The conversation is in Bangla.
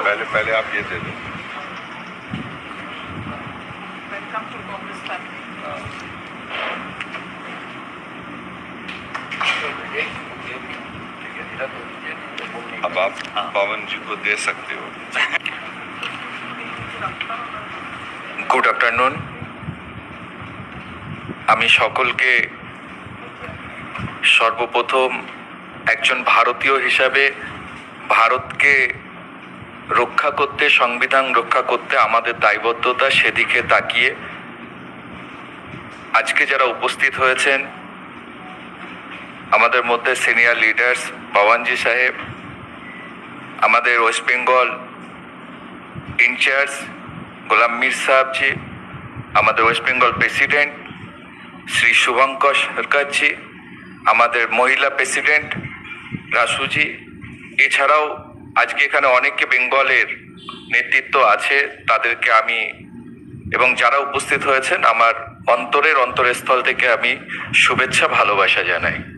पहले पहले आप ये दे दो Welcome to Congress family. अब आप पवन जी को दे सकते हो গুড আফটারনুন আমি সকলকে সর্বপ্রথম একজন ভারতীয় হিসাবে ভারতকে রক্ষা করতে, সংবিধান রক্ষা করতে আমাদের দায়বদ্ধতা সেদিকে তাকিয়ে আজকে যারা উপস্থিত হয়েছেন, আমাদের মধ্যে সিনিয়র লিডার্স পবনজি সাহেব, আমাদের West Bengal in-charge Golam Mir Sahibji, আমাদের West Bengal president Shri Shubhankar Sarkarji, আমাদের মহিলা প্রেসিডেন্ট রাসুজি এছাড়াও আজকে এখানে অনেকে বেঙ্গলের নেতৃত্ব আছে, তাদেরকে আমি এবং যারা উপস্থিত হয়েছেন, আমার অন্তরের অন্তরস্থল থেকে আমি শুভেচ্ছা, ভালোবাসা জানাই।